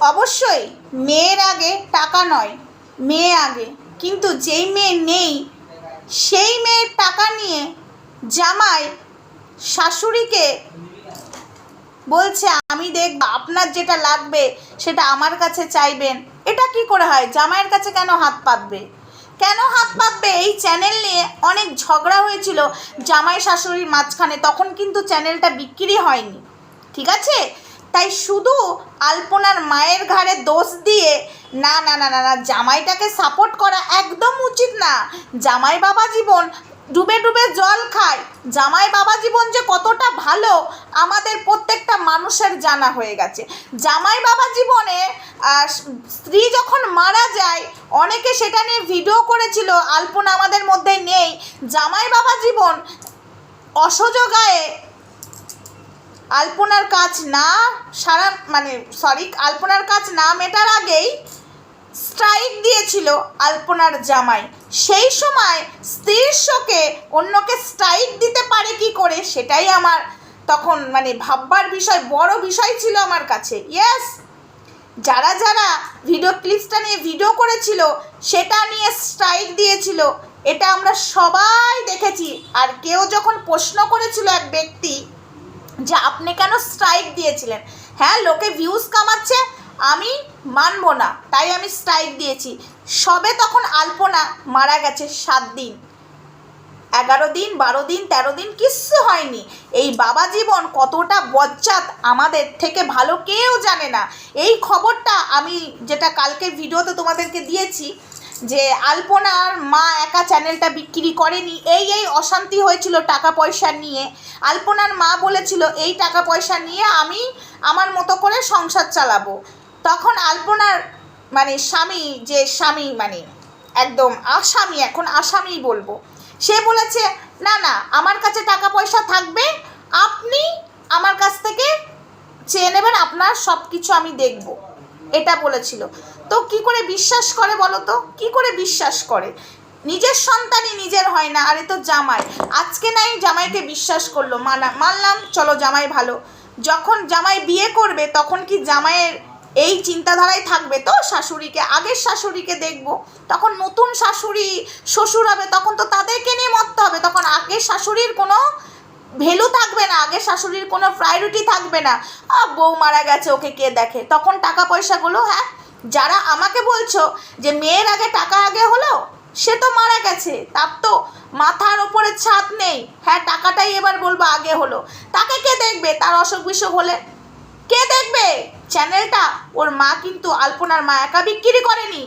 অবশ্যই, মেয়ের আগে টাকা নয়, মেয়ে আগে। কিন্তু যেই মেয়ে নেই, সেই মেয়ের টাকা নিয়ে জামাই শাশুড়িকে বলছে, আমি দেখব, আপনার যেটা লাগবে সেটা আমার কাছে চাইবেন। এটা কি করে হয়? জামাইয়ের কাছে কেন হাত পাতবে? কেন হাত পাতবে? এই চ্যানেল নিয়ে অনেক ঝগড়া হয়েছিল জামাই শাশুড়ির মাঝখানে। তখন কিন্তু চ্যানেলটা বিক্রি হয়নি। ঠিক আছে? তাই শুধু আলপনার মায়ের ঘাড়ে দোষ দিয়ে না না না না না, জামাইটাকে সাপোর্ট করা একদম উচিত না। জামাই বাবা জীবন ডুবে ডুবে জল খায়। জামাই বাবা জীবন যে কতটা ভালো, আমাদের প্রত্যেকটা মানুষের জানা হয়ে গেছে। জামাই বাবা জীবনে স্ত্রী যখন মারা যায়, অনেকে সেটা নিয়ে ভিডিও করেছিল, আলপনা আমাদের মধ্যে নেই। জামাই বাবা জীবন অসহযোগায়ে আলপনার কাজ না সারা মানে সরি আলপনার কাজ না মেটার আগেই স্ট্রাইক দিয়েছিল আলপনার জামাই। সেই সময় স্ত্রীর শোকে অন্যকে স্ট্রাইক দিতে পারে কি করে সেটাই আমার তখন মানে ভাববার বিষয়, বড় বিষয় ছিল আমার কাছে। ইয়েস যারা যারা ভিডিও ক্লিপসটা নিয়ে ভিডিও করেছিল, সেটা নিয়ে স্ট্রাইক দিয়েছিল, এটা আমরা সবাই দেখেছি। আর কেউ যখন প্রশ্ন করেছিল এক ব্যক্তি যে আপনি কেন স্ট্রাইক দিয়েছিলেন? হ্যাঁ লোকে ভিউজ কামাচ্ছে, আমি মানবো না, তাই আমি স্ট্রাইক দিয়েছি। সবে তখন আলপনা মারা গেছে সাত দিন। এগারো দিন, বারো দিন, তেরো দিন কিচ্ছু হয়নি। এই বাবা জীবন কতটা বজ্জাত আমাদের থেকে ভালো কেউ জানে না। এই খবরটা আমি যেটা কালকে ভিডিওতে তোমাদেরকে দিয়েছি যে আলপনার মা একা চ্যানেলটা বিক্রি করেনি, এই এই অশান্তি হয়েছিল টাকা পয়সা নিয়ে। আলপনার মা বলেছিল, এই টাকা পয়সা নিয়ে আমি আমার মতো করে সংসার চালাবো। তখন আলপনার মানে স্বামী, যে স্বামী মানে একদম আসামি, এখন আসামি বলব, সে বলেছে, না না, আমার কাছে টাকা পয়সা থাকবে, আপনি আমার কাছ থেকে চেয়ে নেবেন, আপনার সব কিছু আমি দেখব। এটা বলেছিল। তো কি করে বিশ্বাস করে বলো তো কি করে বিশ্বাস করে? নিজের সন্তানই নিজের হয় না, আরে তো জামাই। আজকে নাই জামাইকে বিশ্বাস করল। মানা, মানলাম, চলো জামাই ভালো। যখন জামাই বিয়ে করবে, তখন কি জামাইয়ের এই চিন্তাধারায় থাকবে তো শাশুড়িকে? আগের শাশুড়িকে দেখব। তখন নতুন শাশুড়ি, শ্বশুর হবে, তখন তো তাদেরকে নিয়ে মরতে হবে। তখন আগের শাশুড়ির কোনো ভ্যালু থাকবে না, আগে শাশুড়ির কোনো প্রায়োরিটি থাকবে না। বউ মারা গেছে, ওকে কে দেখে? তখন টাকা পয়সাগুলো হ্যাঁ যারা আমাকে বলছো যে মেয়ের আগে টাকা আগে হলো, সে তো মারা গেছে, তার তো মাথার ওপরে ছাদ নেই। হ্যাঁ টাকাটাই এবার বলব আগে হলো। তাকে কে দেখবে? তার অসুখ বিসুখ হলে কে দেখবে? চ্যানেলটা, ওর মা কিন্তু আলপনার মা একা বিক্রি করেনি।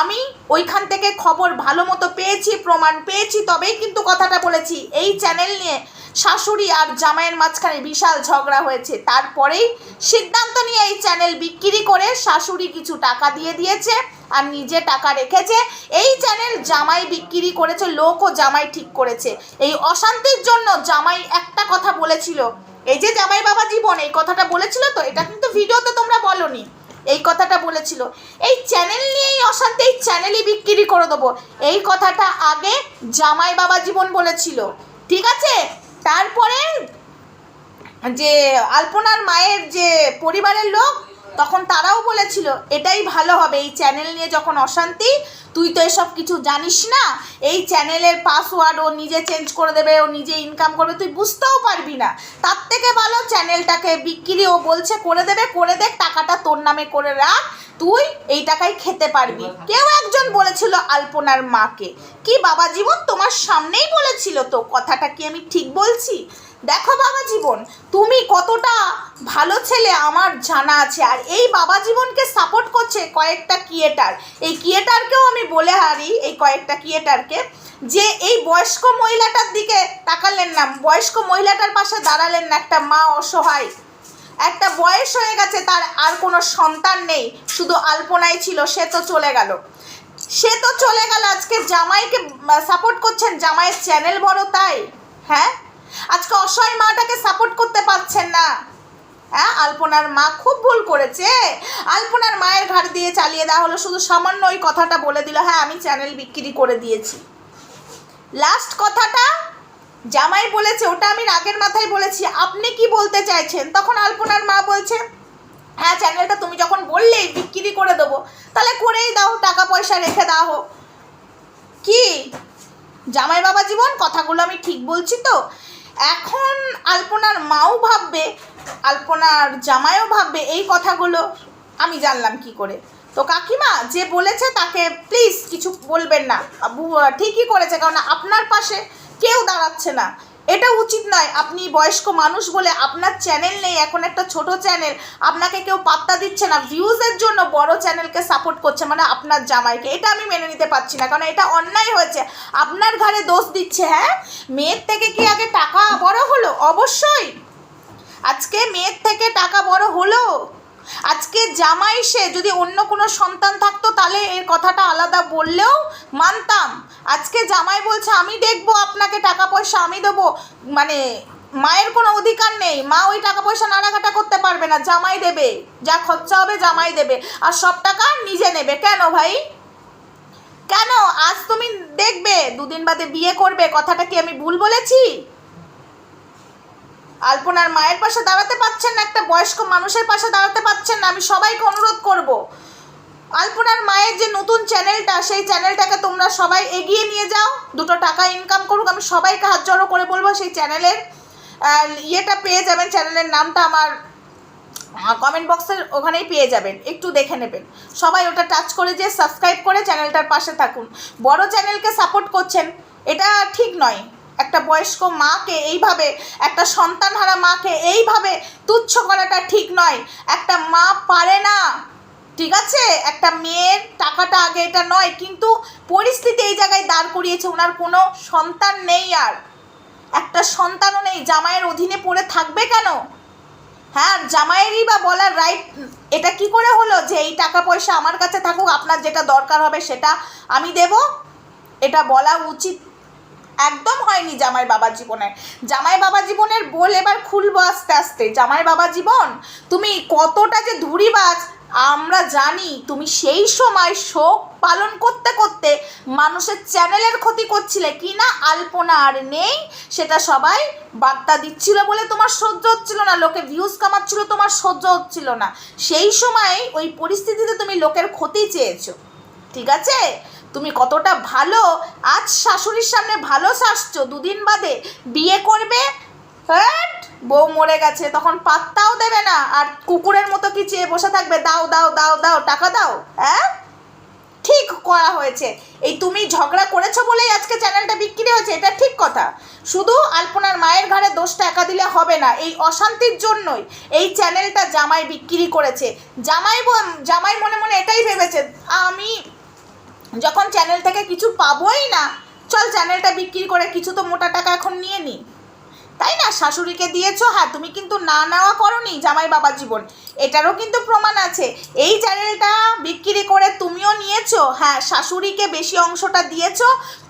আমি ওইখান থেকে খবর ভালো মতো পেয়েছি, প্রমাণ পেয়েছি, তবেই কিন্তু কথাটা বলেছি। এই চ্যানেল নিয়ে শাশুড়ি আর জামাইয়ের মাঝখানে বিশাল ঝগড়া হয়েছে। তারপরেই সিদ্ধান্ত নিয়ে এই চ্যানেল বিক্রি করে শাশুড়ি কিছু টাকা দিয়ে দিয়েছে আর নিজে টাকা রেখেছে। এই চ্যানেল জামাই বিক্রি করেছে, লোকও জামাই ঠিক করেছে। এই অশান্তির জন্য জামাই একটা কথা বলেছিল। এই যে জামাই বাবা জীবন, এই কথাটা বলেছিল তো, এটা কিন্তু ভিডিওতে তোমরা বলনি। এই কথাটা বলেছিল। এই চ্যানেল নিয়েই অশান্তি, এই চ্যানেলই বিক্রি করে দেবো। এই কথাটা আগে জামাই বাবা জীবন বলেছিল। ঠিক আছে? তারপরে যে আলপনার মায়ের যে পরিবারের লোক তখন তারাও বলেছিল, এটাই ভালো হবে। এই চ্যানেল নিয়ে যখন অশান্তি, তুই তো এসব কিছু জানিস না? এই চ্যানেলের পাসওয়ার্ড ও নিজে চেঞ্জ করে দেবে, ও নিজে ইনকাম করবে, তুই বুঝতেও পারবি না। তার থেকে ভালো চ্যানেলটাকে বিক্রি ও বলছে, করে দেবে, করে দেখ, টাকাটা তোর নামে করে রাখ। তুই এই টাকায় খেতে পারবি। কেউ একজন বলেছিল আলপনার মাকে, কি বাবা জীবন, তোমার সামনেই বলেছিল তো, কথাটা কি আমি ঠিক বলছি? দেখো বাবা জীবন, তুমি কতটা ভালো ছেলে আমার জানা আছে। আর এই বাবা জীবনকে সাপোর্ট করছে কয়েকটা ক্রিয়েটার এই ক্রিয়েটারকেও আমি বলে হারি এই কয়েকটা ক্রিয়েটারকে যে এই বয়স্ক মহিলাটার দিকে তাকালেন না। বয়স্ক মহিলাটার পাশে দাঁড়ালেন না। একটা মা অসহায়। একটা বয়স হয়ে গেছে, তার আর কোনো সন্তান নেই। শুধু আলপনাই ছিল, সে তো চলে গেল। সে তো চলে গেল। আজকে জামাইকে সাপোর্ট করছেন জামাইয়ের চ্যানেল বড় তাই। হ্যাঁ? আজকে অসহায় মাটাকে সাপোর্ট করতে পারছেন না। হ্যাঁ আলপনার মা খুব ভুল করেছে। আলপনার মায়ের ঘাট দিয়ে চালিয়ে দেওয়া হলো, শুধু সামান্য ওই কথাটা বলে দিল হ্যাঁ আমি চ্যানেল বিক্রি করে দিয়েছি। লাস্ট কথাটা, জামাই বলেছে, ওটা আমি রাগের মাথায় বলেছি। আপনি কি বলতে চাইছেন? তখন আলপনার মা বলছে হ্যাঁ চ্যানেলটা তুমি যখন বললে বললেই বিক্রি করে দেবো। তাহলে করেই দাও টাকা পয়সা রেখে দাও। কি? জামাই বাবা জীবন? কথাগুলো আমি ঠিক বলছি তো? এখন আলপনার মাও ভাববে, আলপনার জামাইও ভাববে এই কথাগুলো। আমি জানলাম কি করে। তো কাকিমা যে বলেছে তাকে প্লিজ কিছু বলবেন না। ঠিকই করেছে কারণ আপনার পাশে কেউ দাঁড়াচ্ছে না। এটা উচিত নয়। আপনি বয়স্ক মানুষ বলে আপনার চ্যানেল নেই, এখন একটা ছোট চ্যানেল আপনাকে কেউ পাত্তা দিচ্ছে না। ভিউজের জন্য বড় চ্যানেলকে সাপোর্ট করছে মানে আপনার জামাইকে। এটা আমি মেনে নিতে পারছি না, কারণ এটা অন্যায় হয়েছে। আপনার ঘাড়ে দোষ দিচ্ছে হ্যাঁ? মেয়ের থেকে কি আগে টাকা বড় হলো? অবশ্যই। আজকে মেয়ের থেকে টাকা বড় হলো। আজকে জামাই সে যদি অন্য কোনো সন্তান থাকতো, তাহলে এর কথাটা আলাদা বললেও মানতাম। আজকে জামাই বলছে, আমি দেখব আপনাকে টাকা পয়সা, আমি দেবো। মানে মায়ের কোনো অধিকার নেই। মা ওই টাকা পয়সা নাড়াঘাটা করতে পারবে না, জামাই দেবে। যা খরচা হবে জামাই দেবে। আর সব টাকা নিজে নেবে। কেন ভাই? কেন? আজ তুমি দেখবে, দুদিন বাদে বিয়ে করবে। কথাটা কি আমি ভুল বলেছি? আলপনার মায়ের পাশে দাঁড়াতে পারছেন না, একটা বয়স্ক মানুষের পাশে দাঁড়াতে পারছেন না, আমি সবাইকে অনুরোধ করব। আলপনার মায়ের যে নতুন চ্যানেলটা, সেই চ্যানেলটাকে তোমরা সবাই এগিয়ে নিয়ে যাও, দুটো টাকা ইনকাম করুক, আমি সবাইকে হাত জড়ো করে বলব সেই চ্যানেলের ইয়েটা পেয়ে যাবেন, চ্যানেলের নামটা আমার কমেন্ট বক্সের ওখানেই পেয়ে যাবেন, একটু দেখে নেবেন। সবাই ওটা টাচ করে যে সাবস্ক্রাইব করে চ্যানেলটার পাশে থাকুন। বড় চ্যানেলকে সাপোর্ট করছেন, এটা ঠিক নয়। একটা বয়স্ক মাকে এইভাবে, একটা সন্তানহারা মাকে এইভাবে তুচ্ছ করাটা ঠিক নয়। একটা মা পারে না, ঠিক আছে? একটা মেয়ের টাকাটা আগে এটা নয়, কিন্তু পরিস্থিতি এই জায়গায় দাঁড় করিয়েছে, ওনার কোনো সন্তান নেই আর। একটা সন্তানও নেই, জামাইয়ের অধীনে পড়ে থাকবে কেন? হ্যাঁ জামাইয়েরই বা বলার রাইট এটা কি করে হলো যে এই টাকা পয়সা আমার কাছে থাকুক, আপনার যেটা দরকার হবে সেটা আমি দেব? এটা বলা উচিত একদম হয়নি জামাই বাবা জীবনের। জামাই বাবা জীবনের বল এবার খুলবো আস্তে আস্তে। জামাই বাবা জীবন, তুমি কতটা যে ধুরিবাজ, আমরা জানি তুমি সেই সময় শোক পালন করতে করতে মানুষের চ্যানেলের ক্ষতি করছিলে। কি না আলপনা আর নেই, সেটা সবাই বার্তা দিচ্ছিল বলে তোমার সহ্য হচ্ছিল না, লোকে ভিউজ কামাচ্ছিল, তোমার সহ্য হচ্ছিল না। সেই সময় ওই পরিস্থিতিতে তুমি লোকের ক্ষতি চেয়েছো। ঠিক আছে? তুমি কতটা ভালো? আজ শাশুড়ির সামনে ভালো শাসছো দুদিন বাদে বিয়ে করবে? হ্যাট, বউ মরে গেছে তখন পাত্তাও দেবে না। আর কুকুরের মতো কি চেয়ে বসে থাকবে? দাও দাও দাও দাও টাকা দাও হ্যাঁ ঠিক করা হয়েছে। এই তুমি ঝগড়া করেছ বলেই আজকে চ্যানেলটা বিক্রি হয়েছে এটা ঠিক কথা। শুধু আলপনার মায়ের ঘাড়ে দোষটা একা দিলে হবে না এই অশান্তির জন্যই এই চ্যানেলটা জামাই বিক্রি করেছে। জামাই জামাই মনে মনে এটাই ভেবেছে আমি যখন চ্যানেল থেকে কিছু পাবোই না, চল চ্যানেলটা বিক্রি করে কিছু তো মোটা টাকা এখন নিয়ে নিই তাই না? শাশুড়িকে দিয়েছ হ্যাঁ তুমি কিন্তু না নেওয়া করনি জামাই বাবা জীবন। এটারও কিন্তু প্রমাণ আছে। এই চ্যানেলটা বিক্রি করে তুমিও নিয়েছো হ্যাঁ শাশুড়িকে বেশি অংশটা দিয়েছ,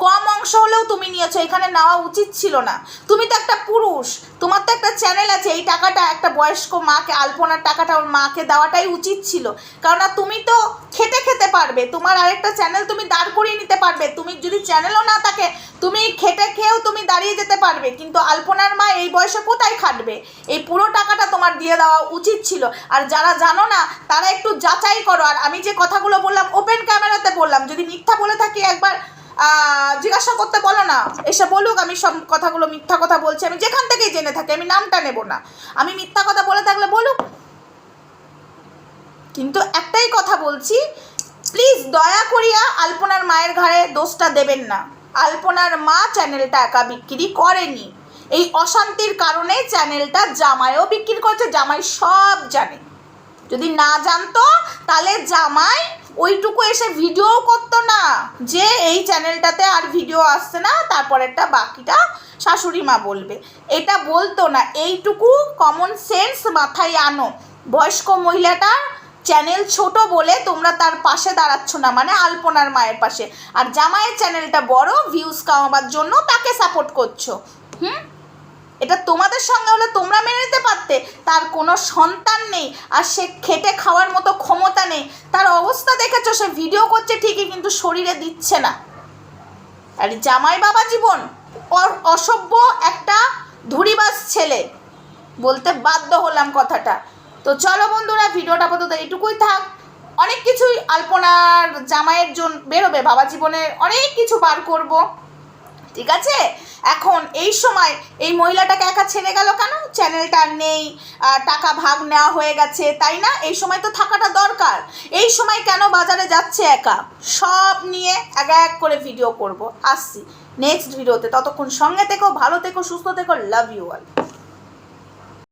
কম অংশ হলেও তুমি নিয়েছো, এখানে নেওয়া উচিত ছিল না। তুমি তো একটা পুরুষ তোমার তো একটা চ্যানেল আছে, এই টাকাটা একটা বয়স্ক মাকে, আলপনার টাকাটা ওর মাকে দেওয়াটাই উচিত ছিল। কেননা তুমি তো খেতে খেতে পারবে, তোমার আরেকটা চ্যানেল তুমি দাঁড় করিয়ে নিতে পারবে। তুমি যদি চ্যানেলও না থাকে, তুমি খেটে খেয়েও তুমি দাঁড়িয়ে যেতে পারবে। কিন্তু আলপনার মা এই বয়সে কোথায় খাটবে? এই পুরো টাকাটা তোমার দিয়ে দেওয়া উচিত ছিল। আর যারা জানো না, তারা একটু যাচাই করো। আর আমি যে কথাগুলো বললাম ওপেন ক্যামেরাতে বললাম। যদি মিথ্যা বলে থাকি একবার জিজ্ঞাসা করতে বলো না। এসে বলুক, আমি সব কথাগুলো মিথ্যা কথা বলছি। আমি যেখান থেকেই জেনে থাকি, আমি নামটা নেব না। আমি মিথ্যা কথা বলে থাকলে বলুক। কিন্তু একটাই কথা বলছি প্লিজ দয়া করিয়া আলপনার মায়ের ঘাড়ে দোষটা দেবেন না। আলপনার মা চ্যানেলটা একা বিক্রি করেনি। এই অশান্তির কারণে চ্যানেলটা জামাইও বিক্রি করছে, জামাই সব জানে। যদি না জানতো, তাহলে জামাই ওইটুকু এসে ভিডিও করতো না। যে এই চ্যানেলটাতে আর ভিডিও আসছে না, তারপরেরটা বাকিটা শাশুড়ি মা বলবে। এটা বলতো না, এইটুকু কমন সেন্স মাথায় আনো। বয়স্ক মহিলাটা চ্যানেল ছোট বলে তোমরা তার পাশে দাঁড়াচ্ছ না মানে আলপনার মায়ের পাশে। আর জামাইয়ের চ্যানেলটা বড় ভিউজ কামাবার জন্য তাকে সাপোর্ট করছ। হুম? এটা তোমাদের সঙ্গে হলে তোমরা মেনে নিতে পারতে। তার কোনো সন্তান নেই, আর সে খেটে খাওয়ার মতো ক্ষমতা নেই। তার অবস্থা দেখেছ, সে ভিডিও করছে ঠিকই, কিন্তু শরীরে দিচ্ছে না। আর জামাই বাবা জীবন অসভ্য একটা ধুরিবাস ছেলে। বলতে বাধ্য হলাম কথাটা। তো চলো বন্ধুরা, ভিডিওটা আপাতত এইটুকুই থাক। অনেক কিছুই আলপনার জামাইয়ের জন্য বেরোবে, বাবা জীবনের অনেক কিছু বার করব। ঠিক আছে? এখন এই সময় এই মহিলাটাকে একা ছেড়ে গেল কেন? চ্যানেলটা নেই টাকা ভাগ নেওয়া হয়ে গেছে, তাই না? এই সময় তো থাকাটা দরকার। এই সময় কেন বাজারে যাচ্ছে একা? সব নিয়ে এক এক করে ভিডিও করব। আসছি নেক্সট ভিডিওতে ততক্ষণ সঙ্গে থেকো, ভালো থেকো, সুস্থ থেকো লাভ ইউ অল